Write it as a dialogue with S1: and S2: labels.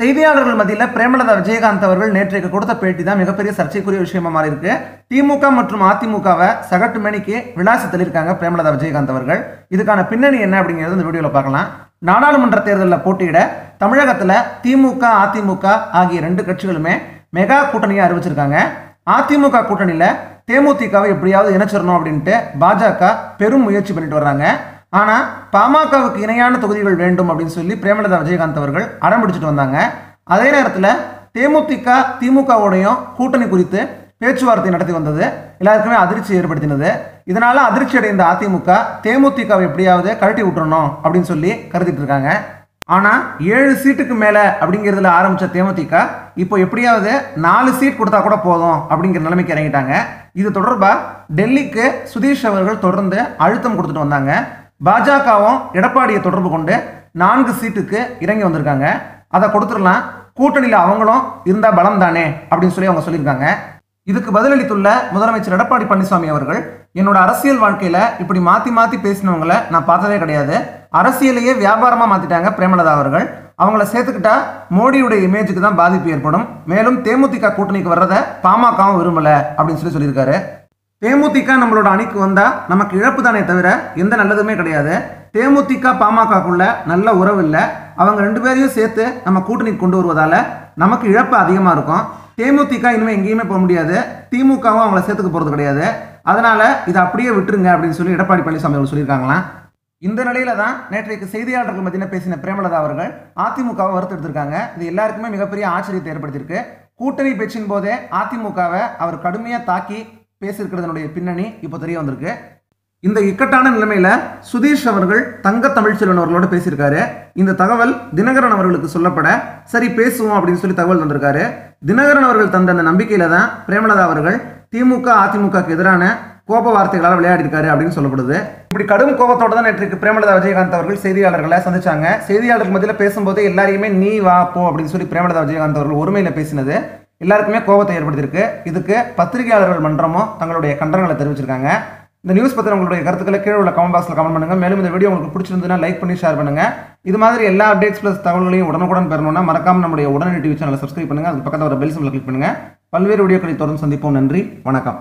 S1: செய்தியாளர்கள் மத்தியில் பிரேமலதா விஜயகாந்த் அவர்கள் நேற்றைக்கு கொடுத்த பேட்டி தான் மிகப்பெரிய சர்ச்சைக்குரிய விஷயமா மாறி இருக்கு. திமுக மற்றும் அதிமுகவை சகட்டு மணிக்கு விளாசி தள்ளியிருக்காங்க பிரேமலதா விஜயகாந்த் அவர்கள். இதுக்கான பின்னணி என்ன அப்படிங்கிறது இந்த வீடியோவில் பார்க்கலாம். நாடாளுமன்ற தேர்தலில் போட்டியிட தமிழகத்தில் திமுக அதிமுக ஆகிய ரெண்டு கட்சிகளுமே மெகா கூட்டணியை அறிவிச்சிருக்காங்க. அதிமுக கூட்டணியில் தேமுதிகவை எப்படியாவது இணைச்சிடணும் அப்படின்ட்டு பாஜக பெரும் முயற்சி பண்ணிட்டு வர்றாங்க. ஆனால் பாமகவுக்கு இணையான தொகுதிகள் வேண்டும் அப்படின்னு சொல்லி பிரேமலதா விஜயகாந்த் அவர்கள் அடம் பிடிச்சிட்டு வந்தாங்க. அதே நேரத்தில் தேமுதிக திமுகவோடையும் கூட்டணி குறித்து பேச்சுவார்த்தை நடத்தி வந்தது. எல்லாருக்குமே அதிர்ச்சி ஏற்படுத்தினது. இதனால் அதிர்ச்சி அடைந்த அதிமுக தேமுதிகவை எப்படியாவது கழட்டி விட்டுறணும் அப்படின்னு சொல்லி கருதிட்டு இருக்காங்க. ஆனால் ஏழு சீட்டுக்கு மேலே அப்படிங்கிறதுல ஆரம்பித்த தேமுதிக இப்போ எப்படியாவது நாலு சீட் கொடுத்தா கூட போதும் அப்படிங்கிற நிலைமைக்கு இறங்கிட்டாங்க. இது தொடர்பாக டெல்லிக்கு சுதீஷ் அவர்கள் தொடர்ந்து அழுத்தம் கொடுத்துட்டு வந்தாங்க. பாஜகவும் எடப்பாடியை தொடர்பு கொண்டு நான்கு சீட்டுக்கு இறங்கி வந்திருக்காங்க. அதை கொடுத்துடலாம். கூட்டணியில் அவங்களும் இருந்தால் பலம் தானே அப்படின்னு சொல்லி அவங்க சொல்லியிருக்காங்க. இதுக்கு பதிலளித்துள்ள முதலமைச்சர் எடப்பாடி பழனிசாமி அவர்கள் என்னோட அரசியல் வாழ்க்கையில் இப்படி மாற்றி மாற்றி பேசினவங்கள நான் பார்த்ததே கிடையாது. அரசியலையே வியாபாரமாக மாற்றிட்டாங்க பிரேமலதா அவர்கள். அவங்கள சேர்த்துக்கிட்டா மோடியுடைய இமேஜுக்கு தான் பாதிப்பு ஏற்படும். மேலும் தேமுதிக கூட்டணிக்கு வர்றதை பாமகவும் விரும்பலை. அப்படின்னு சொல்லி சொல்லியிருக்காரு. தேமுதிக நம்மளோட அணிக்கு வந்தால் நமக்கு இழப்பு தானே தவிர எந்த நல்லதுமே கிடையாது. தேமுதிக பாமகக்குள்ள நல்ல உறவு இல்லை. அவங்க ரெண்டு பேரையும் சேர்த்து நம்ம கூட்டணிக்கு கொண்டு வருவதால் நமக்கு இழப்பு அதிகமாக இருக்கும். தேமுதிக இனிமேல் எங்கேயுமே போக முடியாது. திமுகவும் அவங்கள சேர்த்துக்க போகிறது கிடையாது. அதனால் இதை அப்படியே விட்டுருங்க அப்படின்னு சொல்லி எடப்பாடி பழனிசாமி அவர்கள் சொல்லியிருக்காங்களாம். இந்த நிலையில தான் நேற்றைக்கு செய்தியாளர்கள் மத்தியில் பேசின பிரேமலதா அவர்கள் அதிமுகவை வறுத்தெடுத்திருக்காங்க. இது எல்லாருக்குமே மிகப்பெரிய ஆச்சரியத்தை ஏற்படுத்தியிருக்கு. கூட்டணி பேச்சின் போதே அதிமுகவை அவர் கடுமையாக தாக்கி பேசியிருக்கிறதனுடைய பின்னணி இப்போ தெரிய வந்திருக்கு. இந்த இக்கட்டான நிலைமையில் சுதீஷ் அவர்கள் தங்க தமிழ்ச்செல்வன் அவர்களோட பேசியிருக்காரு. இந்த தகவல் தினகரன் அவர்களுக்கு சொல்லப்பட சரி பேசுவோம் அப்படின்னு சொல்லி தகவல் தந்திருக்காரு. தினகரன் அவர்கள் தந்த அந்த நம்பிக்கையில தான் பிரேமலதா அவர்கள் திமுக அதிமுகக்கு எதிரான கோப வார்த்தைகளால் விளையாடிருக்காரு அப்படின்னு சொல்லப்படுது. இப்படி கடும் கோபத்தோட தான் நேற்றுக்கு பிரேமலதா விஜயகாந்த் அவர்கள் செய்தியாளர்களை சந்திச்சாங்க. செய்தியாளர்கள் மத்தியில் பேசும்போது எல்லாரையுமே நீ வா போ அப்படின்னு சொல்லி பிரேமலதா விஜயகாந்த் அவர்கள் ஒருமையில் பேசினது. எல்லாருக்குமே கோபத்தை ஏற்படுத்தியிருக்கு. இதுக்கு பத்திரிகையாளர்கள் மன்றமும் தங்களுடைய கண்டனங்களை தெரிவிச்சிருக்காங்க. இந்த நியூஸ் பற்றி உங்களுடைய கருத்துக்களை கீழே உள்ள கமெண்ட் பாக்ஸில் கமெண்ட் பண்ணுங்கள் மேலும் இந்த வீடியோ உங்களுக்கு பிடிச்சிருந்ததுன்னா லைக் பண்ணி ஷேர் பண்ணுங்கள் இது மாதிரி எல்லா அப்டேட்ஸ் ப்ளஸ் தகவல்களையும் உடனுக்குடன் பெறணும்னா மறக்காம நம்முடைய உடனடி டிவி சேனலை சப்ஸ்கிரைப் பண்ணுங்க. அதுக்கு பக்கத்தில் ஒரு பெல் சிம்பிள் கிளிக் பண்ணுங்கள் பல்வேறு வீடியோக்களை தொடர்ந்து சந்திப்போம். நன்றி. வணக்கம்.